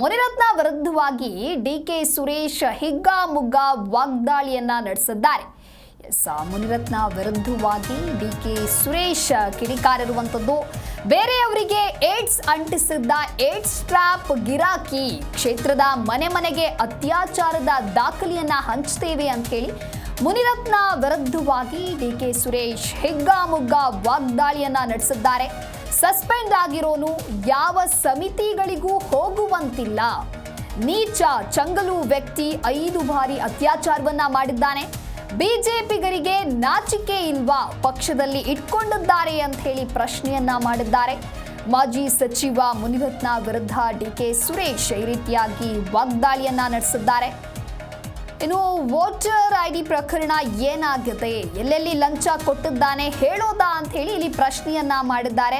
ಮುನಿರತ್ನ ವಿರುದ್ಧವಾಗಿ D K Suresh ಹಿಗ್ಗಾಮುಗ್ಗ ವಾಗ್ದಾಳಿಯನ್ನ ನಡೆಸಿದ್ದಾರೆ. ಎಸ್ ಮುನಿರತ್ನ ವಿರುದ್ಧವಾಗಿ ಡಿ ಕೆ ಸುರೇಶ್ ಕಿಡಿಕಾರಿರುವಂಥದ್ದು. ಬೇರೆಯವರಿಗೆ ಏಡ್ಸ್ ಅಂಟಿಸಿದ್ದ ಏಡ್ಸ್ ಟ್ರಾಪ್ ಗಿರಾಕಿ ಕ್ಷೇತ್ರದ ಮನೆ ಮನೆಗೆ ಅತ್ಯಾಚಾರದ ದಾಖಲೆಯನ್ನ ಹಂಚ್ತೇವೆ ಅಂತ ಹೇಳಿ ಮುನಿರತ್ನ ವಿರುದ್ಧವಾಗಿ ಡಿಕೆ ಸುರೇಶ್ ಹಿಗ್ಗಾಮುಗ್ಗ ವಾಗ್ದಾಳಿಯನ್ನ ನಡೆಸಿದ್ದಾರೆ. ಸಸ್ಪೆಂಡ್ ಆಗಿರೋನು ಯಾವ ಸಮಿತಿಗಳಿಗೂ ಹೋಗುವಂತಿಲ್ಲ. ನೀಚ ಚಂಗಲು ವ್ಯಕ್ತಿ ಐದು ಬಾರಿ ಅತ್ಯಾಚಾರವನ್ನ ಮಾಡಿದ್ದಾನೆ. ಬಿಜೆಪಿಗರಿಗೆ ನಾಚಿಕೆ ಇಲ್ವಾ ಪಕ್ಷದಲ್ಲಿ ಇಟ್ಕೊಂಡಿದ್ದಾರೆ ಅಂತ ಹೇಳಿ ಪ್ರಶ್ನೆಯನ್ನ ಮಾಡಿದ್ದಾರೆ. ಮಾಜಿ ಸಚಿವ ಮುನಿರತ್ನ ವಿರುದ್ಧ ಡಿಕೆ ಸುರೇಶ್ ಈ ರೀತಿಯಾಗಿ ವಾಗ್ದಾಳಿಯನ್ನ ನಡೆಸಿದ್ದಾರೆ. ಇನ್ನು ವೋಟರ್ ಐ ಡಿ ಪ್ರಕರಣ ಏನಾಗಿದೆ ಎಲ್ಲೆಲ್ಲಿ ಲಂಚ ಕೊಟ್ಟಿದ್ದಾನೆ? ಹೇಳೋದಾ ಅಂತ ಹೇಳಿ ಇಲ್ಲಿ ಪ್ರಶ್ನೆಯನ್ನ ಮಾಡಿದ್ದಾರೆ.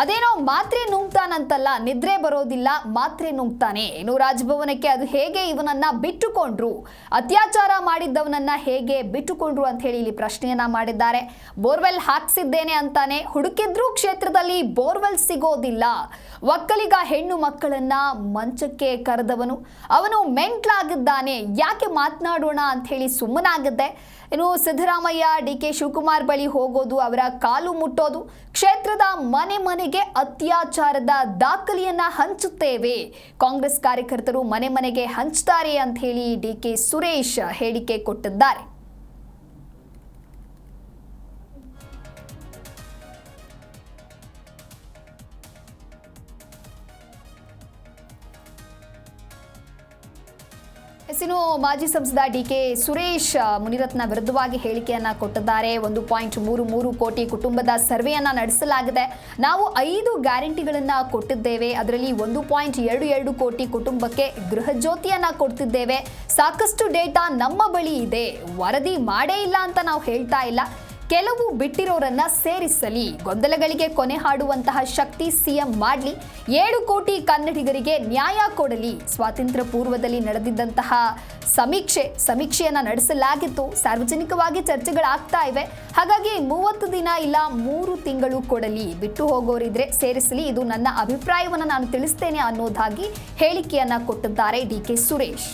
ಅದೇನೋ ಮಾತ್ರೆ ನುಂಗ್ತಾನಂತಲ್ಲ, ನಿದ್ರೆ ಬರೋದಿಲ್ಲ, ಮಾತ್ರೆ ನುಂಗ್ತಾನೆ. ಇನ್ನು ರಾಜಭವನಕ್ಕೆ ಅದು ಹೇಗೆ ಇವನನ್ನ ಬಿಟ್ಟುಕೊಂಡ್ರು? ಅತ್ಯಾಚಾರ ಮಾಡಿದ್ದವನನ್ನ ಹೇಗೆ ಬಿಟ್ಟುಕೊಂಡ್ರು ಅಂತ ಹೇಳಿ ಇಲ್ಲಿ ಪ್ರಶ್ನೆಯನ್ನ ಮಾಡಿದ್ದಾರೆ. ಬೋರ್ವೆಲ್ ಹಾಕ್ಸಿದ್ದೇನೆ ಅಂತಾನೆ. ಹುಡುಕಿದ್ರೂ ಕ್ಷೇತ್ರದಲ್ಲಿ ಬೋರ್ವೆಲ್ ಸಿಗೋದಿಲ್ಲ. ಒಕ್ಕಲಿಗ ಹೆಣ್ಣು ಮಕ್ಕಳನ್ನ ಮಂಚಕ್ಕೆ ಕರೆದವನು. ಅವನು ಮೆಂಟ್ಲಾಗಿದ್ದಾನೆ. ಯಾಕೆ ಮಾತನಾಡೋಣ ಅಂತ ಹೇಳಿ ಸುಮ್ಮನಾಗಿದ್ದೆ ಇನ್ನು ಸಿದ್ದರಾಮಯ್ಯ ಡಿ ಕೆ ಶಿವಕುಮಾರ್ ಬಳಿ ಹೋಗೋದು, ಅವರ ಕಾಲು ಮುಟ್ಟೋದು, ಕ್ಷೇತ್ರದ ಮನೆ ಮನೆಗೆ ಅತ್ಯಾಚಾರದ ದಾಖಲೆಯನ್ನ ಹಂಚುತ್ತೇವೆ. ಕಾಂಗ್ರೆಸ್ ಕಾರ್ಯಕರ್ತರು ಮನೆ ಮನೆಗೆ ಹಂಚ್ತಾರೆ ಅಂತ ಹೇಳಿ ಡಿ ಕೆ ಸುರೇಶ್ ಹೇಳಿಕೆ ಕೊಟ್ಟಿದ್ದಾರೆ. ಎಸ್, ಮಾಜಿ ಸಂಸದ ಡಿ ಕೆ ಸುರೇಶ್ ಮುನಿರತ್ನ ವಿರುದ್ಧವಾಗಿ ಹೇಳಿಕೆಯನ್ನ ಕೊಟ್ಟಿದ್ದಾರೆ. ಒಂದು ಪಾಯಿಂಟ್ ಮೂರು ಮೂರು ಕೋಟಿ ಕುಟುಂಬದ ಸರ್ವೆಯನ್ನ ನಡೆಸಲಾಗಿದೆ. ನಾವು ಐದು ಗ್ಯಾರಂಟಿಗಳನ್ನ ಕೊಟ್ಟಿದ್ದೇವೆ. ಅದರಲ್ಲಿ ಒಂದು ಪಾಯಿಂಟ್ ಎರಡು ಎರಡು ಕೋಟಿ ಕುಟುಂಬಕ್ಕೆ ಗೃಹ ಜ್ಯೋತಿಯನ್ನ ಕೊಡ್ತಿದ್ದೇವೆ. ಸಾಕಷ್ಟು ಡೇಟಾ ನಮ್ಮ ಬಳಿ ಇದೆ. ವರದಿ ಮಾಡೇ ಇಲ್ಲ ಅಂತ ನಾವು ಹೇಳ್ತಾ ಇಲ್ಲ. ಕೆಲವು ಬಿಟ್ಟಿರೋರನ್ನ ಸೇರಿಸಲಿ. ಗೊಂದಲಗಳಿಗೆ ಕೊನೆ ಹಾಡುವಂತಹ ಶಕ್ತಿ ಸಿಎಂ ಮಾಡಲಿ. ಏಳು ಕೋಟಿ ಕನ್ನಡಿಗರಿಗೆ ನ್ಯಾಯ ಕೊಡಲಿ. ಸ್ವಾತಂತ್ರ್ಯ ಪೂರ್ವದಲ್ಲಿ ನಡೆದಿದ್ದಂತಹ ಸಮೀಕ್ಷೆ, ಸಮೀಕ್ಷೆಯನ್ನ ನಡೆಸಲಾಗಿತ್ತು. ಸಾರ್ವಜನಿಕವಾಗಿ ಚರ್ಚೆಗಳಾಗ್ತಾ ಇವೆ. ಹಾಗಾಗಿ ಮೂವತ್ತು ದಿನ ಇಲ್ಲ, ಮೂರು ತಿಂಗಳು ಕೊಡಲಿ. ಬಿಟ್ಟು ಹೋಗೋರಿದ್ರೆ ಸೇರಿಸಲಿ. ಇದು ನನ್ನ ಅಭಿಪ್ರಾಯವನ್ನು ನಾನು ತಿಳಿಸ್ತೇನೆ ಅನ್ನೋದಾಗಿ ಹೇಳಿಕೆಯನ್ನ ಕೊಟ್ಟಿದ್ದಾರೆ ಡಿ ಕೆ ಸುರೇಶ್.